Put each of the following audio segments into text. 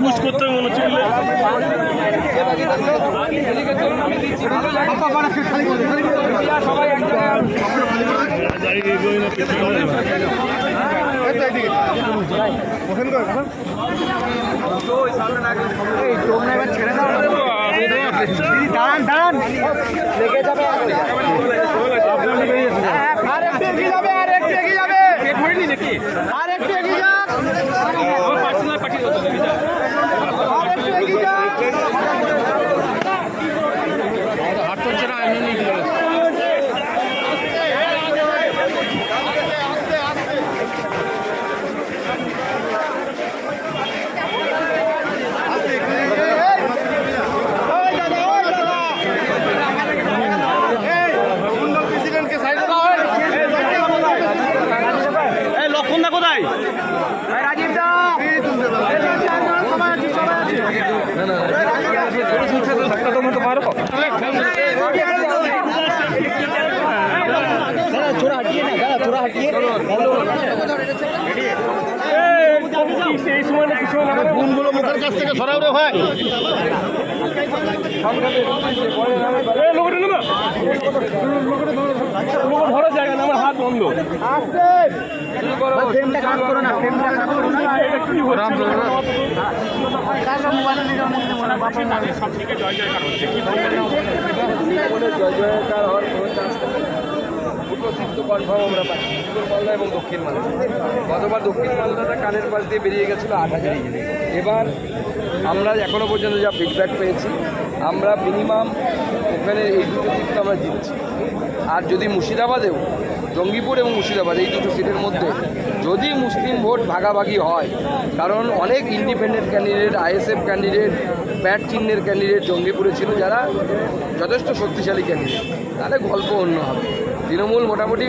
Push করতে মনে হচ্ছে। দাঁড়ান দাঁড়ান। লেগে যাবে ওই দাদা ওই দাদা লক্ষণ কোথায় এই রাজীব দা সবাই আছি সবাই আছি দাদা থোড়া হটিয়ে না দাদা থোড়া হটিয়ে এই সময় না কিছু না মুখের কাছ থেকে সরাও রে ভাই এই লোকটা নেবা লোক ধরার জায়গা না আমার হাত বন্ধ। কি কনফার্ম আমরা পাচ্ছি উত্তর মালদা এবং দক্ষিণ মালদা গতবার দক্ষিণ মালদাটা কানের পাশ দিয়ে বেরিয়ে গেছিল আট হাজার এবার আমরা এখনও পর্যন্ত যা ফিডব্যাক পেয়েছি, আমরা মিনিমাম ওখানে এই দুটো সিট আমরা জিতছি। আর যদি মুর্শিদাবাদেও, জঙ্গিপুর এবং মুর্শিদাবাদ, এই দুটো সিটের মধ্যে যদি মুসলিম ভোট ভাগাভাগি হয়, কারণ অনেক independent candidate ISF candidate bat চিহ্নের ক্যান্ডিডেট জঙ্গিপুরে ছিল যারা যথেষ্ট শক্তিশালী ক্যান্ডিডেট তাহলে গল্প অন্য হবে। তৃণমূল মোটামুটি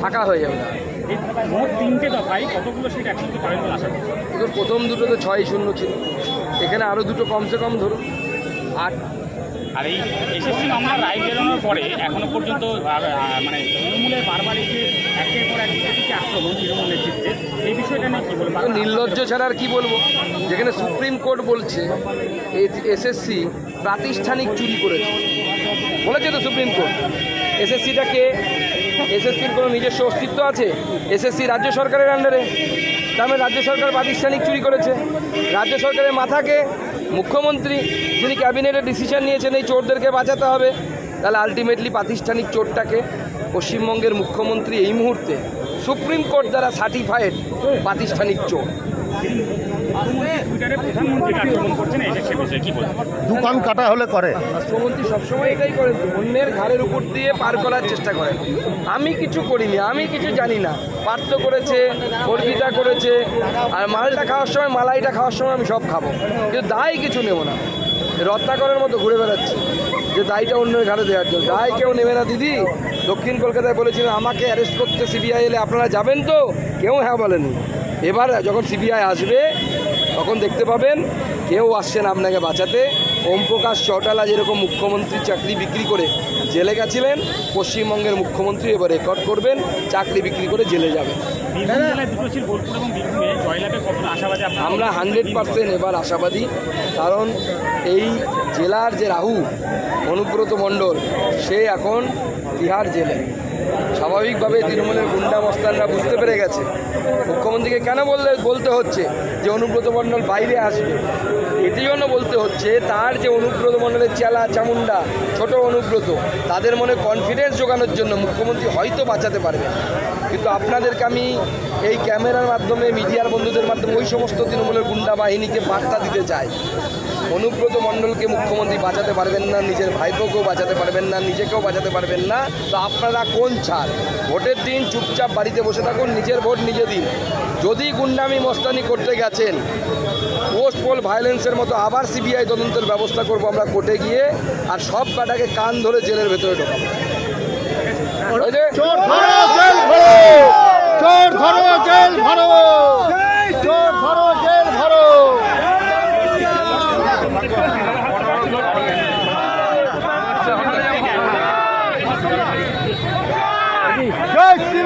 ফাঁকা হয়ে যাবে। মোট তিনটে দফায় কতগুলো সিট একসাথে পাবেন বলে আশা করছি? প্রথম দুটোতে ছয় শূন্য ছিল। এখানে আরও দুটো কমসে কম ধরুন আট। আর এই এসএসসি মামলার রায় বেরোনোর পরে এখনও পর্যন্ত মানে তৃণমূলের বারবার এসে একের পর এক দিকে আক্রমণ তৃণমূল নেতৃত্বে এই বিষয়টা নিয়ে কি বলব নির্লজ্জ ছাড়া আর কি বলব? যেখানে সুপ্রিম কোর্ট বলছে এসএসসি প্রাতিষ্ঠানিক চুরি করেছে। বলেছে তো সুপ্রিম কোর্ট এসএসসিটাকে এসএসসির কোনো নিজস্ব অস্তিত্ব আছে? এসএসসি রাজ্য সরকারের আন্ডারে তার রাজ্য সরকার প্রাতিষ্ঠানিক চুরি করেছে। রাজ্য সরকারের মাথাকে মুখ্যমন্ত্রী, যিনি ক্যাবিনেটের ডিসিশন নিয়েছেন এই চোরদেরকে বাঁচাতে হবে, তাহলে আলটিমেটলি প্রাতিষ্ঠানিক চোরটাকে পশ্চিমবঙ্গের মুখ্যমন্ত্রী এই মুহূর্তে সুপ্রিম কোর্ট দ্বারা সার্টিফাইড প্রাতিষ্ঠানিক চোর। দোকান কাটা হলে করে। রাষ্ট্রমন্ত্রী সবসময় এটাই করেন তো, অন্যের ঘাড়ের উপর দিয়ে পার করার চেষ্টা করেন আমি কিছু করিনি আমি কিছু জানি না। পার্থ করেছে অর্পিতা করেছে আর মালটা খাওয়ার সময় মালাইটা খাওয়ার সময় আমি সব খাব। কিন্তু দায় কিছু নেব না। রত্নাকরের মতো ঘুরে বেড়াচ্ছি যে দায়টা অন্যের ঘাড়ে দেওয়ার জন্য। দায় কেউ নেবে না দিদি। দক্ষিণ কলকাতায় বলেছিলেন আমাকে অ্যারেস্ট করতে সিবিআই এলে আপনারা যাবেন তো? কেউ হ্যাঁ বলেনি। এবার যখন সিবিআই আসবে তখন দেখতে পাবেন কেউ আসছেন আপনাকে বাঁচাতে। ওম প্রকাশ চৌটালা যেরকম মুখ্যমন্ত্রীর চাকরি বিক্রি করে জেলে গেছিলেন পশ্চিমবঙ্গের মুখ্যমন্ত্রী এবার রেকর্ড করবেন চাকরি বিক্রি করে জেলে যাবেন। আমরা হান্ড্রেড পার্সেন্ট এবার আশাবাদী কারণ এই জেলার যে রাহু অনুব্রত মণ্ডল সে এখন তিহার জেলে। স্বাভাবিকভাবে তৃণমূলের গুন্ডা মস্তানরা বুঝতে পেরে গেছে। মুখ্যমন্ত্রীকে কেন বললে বলতে হচ্ছে যে অনুব্রত মণ্ডল বাইরে আসবে? এটি জন্য বলতে হচ্ছে, তার যে অনুব্রত মণ্ডলের চেলা চামুন্ডা ছোট অনুব্রত, তাদের মনে কনফিডেন্স জোগানোর জন্য মুখ্যমন্ত্রী হয়তো বাঁচাতে পারবে কিন্তু আপনাদেরকে আমি এই ক্যামেরার মাধ্যমে, মিডিয়ার বন্ধুদের মাধ্যমে ওই সমস্ত তৃণমূলের গুন্ডা বাহিনীকে বার্তা দিতে চাই। অনুব্রত মণ্ডলকে মুখ্যমন্ত্রী বাঁচাতে পারবেন না, নিজের ভাইপোকেও বাঁচাতে পারবেন না, নিজেকেও বাঁচাতে পারবেন না। তো আপনারা কোন ছাড়? ভোটের দিন চুপচাপ বাড়িতে বসে থাকুন, নিজের ভোট নিজে দিন। যদি গুন্ডামি মস্তানি করতে গেছেন, পোস্ট পোল ভায়োলেন্সের মতো আবার সিবিআই তদন্তের ব্যবস্থা করব আমরা কোর্টে গিয়ে, আর সব কাটাকে কান ধরে জেলের ভেতরে ঢোকাবো। চোর ধরো জেল ভরো চোর ধরো জেল ভরো চোর ধরো জেল ভরো জয় শ্রী